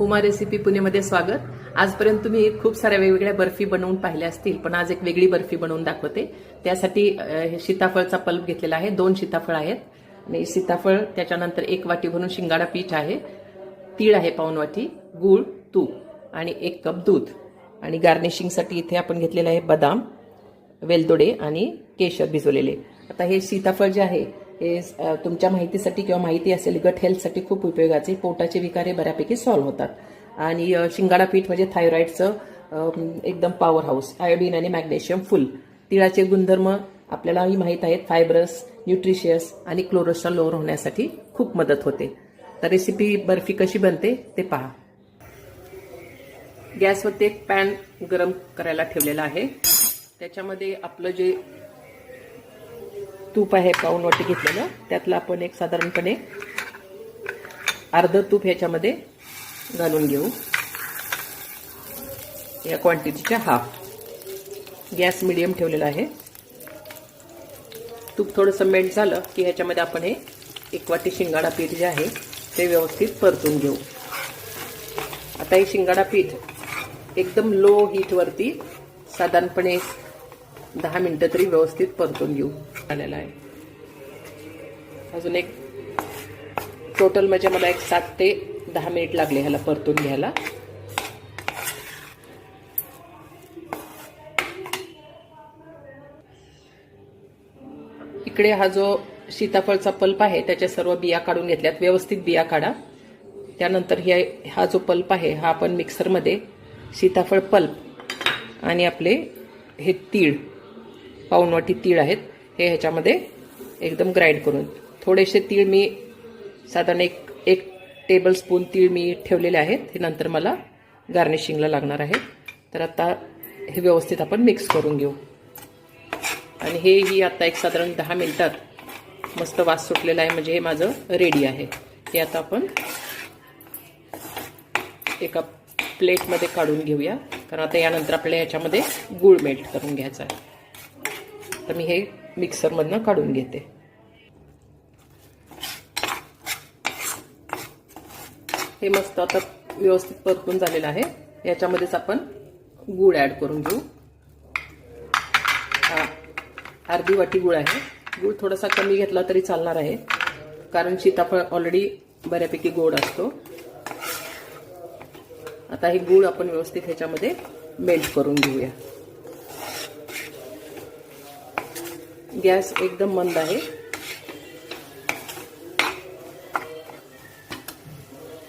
Uma recipe पुणेमध्ये स्वागत. आजपर्यंत तुम्ही खूप साऱ्या वेगवेगळ्या बर्फी बनवून पाहिल्या असतील पण आज एक वेगळी बर्फी बनवून दाखवते. त्यासाठी हे सीताफळचा पल्प घेतलेला आहे. दोन सीताफळ आहेत. आणि सीताफळ त्याच्यानंतर एक वाटी भरून शिंगाडा पीठ आहे. तीळ आहे पाऊन वाटी गूळ तूप आणि एक कप दूध. आणि गार्निशिंगसाठी इथे आपण घेतलेलं आहे बदाम वेलदोडे आणि केशर भिजवलेले. आता हे सीताफळ जे आहे हे तुमच्या माहितीसाठी किंवा माहिती असेल गट हेल्थसाठी खूप उपयोगाचे. पोटाचे विकार हे बऱ्यापैकी सॉल्व्ह होतात. आणि शिंगाडा पीठ म्हणजे थायरॉईडचं एकदम पॉवर हाऊस आयोडीन आणि मॅग्नेशियम फुल तिळाचे गुणधर्म आपल्यालाही माहीत आहेत. फायब्रस न्यूट्रिशियस आणि क्लोरोस्ट्रॉल लोअर होण्यासाठी खूप मदत होते. तर रेसिपी बर्फी कशी बनते ते पहा. गॅसवरती एक पॅन गरम करायला ठेवलेला आहे. त्याच्यामध्ये आपलं जे तूप आहे पाऊन वाटी घेतलेलं. त्यातलं आपण एक साधारणपणे अर्ध तूप ह्याच्यामध्ये घालून घेऊ. या क्वांटिटीच्या हाफ गॅस मिडियम ठेवलेला आहे. तूप थोडंसं मेल्ट झालं की ह्याच्यामध्ये आपण हे एक वाटी शिंगाडा पीठ जे आहे ते व्यवस्थित परतून घेऊ. आता हे शिंगाडा पीठ एकदम लो हीटवरती साधारणपणे दहा मिनटं तरी व्यवस्थित परतून घेऊ. आलेला आहे. अजून एक टोटल म्हणजे मला एक सात ते दहा मिनिट लागले ह्याला परतून घ्यायला. इकडे हा जो सीताफळचा पल्प आहे त्याच्या सर्व बिया काढून घेतल्यात. व्यवस्थित बिया काढा. त्यानंतर ह्या हा जो पल्प आहे हा आपण मिक्सरमध्ये सीताफळ पल्प आणि आपले हे तीळ पाऊन वाटी तीळ आहेत हे ह्याच्यामध्ये एकदम ग्राइंड करून. थोडेसे तीळ मी साधारण एक एक टेबलस्पून तीळ मी ठेवलेले आहेत हे नंतर मला गार्निशिंगला लागणार आहे. तर आता हे व्यवस्थित आपण मिक्स करून घेऊ. आणि हे ही आता एक साधारण दहा मिनटात मस्त वास सुटलेला आहे म्हणजे हे माझं रेडी आहे. हे आता आपण एका प्लेटमध्ये काढून घेऊया. कारण आता यानंतर आपल्याला याच्यामध्ये गूळ मेल्ट करून घ्यायचा आहे. तर मी हे मिक्सरमधनं काढून घेते. हे मस्त आता व्यवस्थित परतून झालेलं आहे. याच्यामध्येच आपण गूळ ॲड करून घेऊ. अर्धी वाटी गूळ आहे. गूळ थोडासा कमी घेतला तरी चालणार आहे. कारण सीताफळ ऑलरेडी बऱ्यापैकी गोड असतो. आता हे गूळ आपण व्यवस्थित ह्याच्यामध्ये मेल्ट करून घेऊया. गॅस एकदम मंद आहे.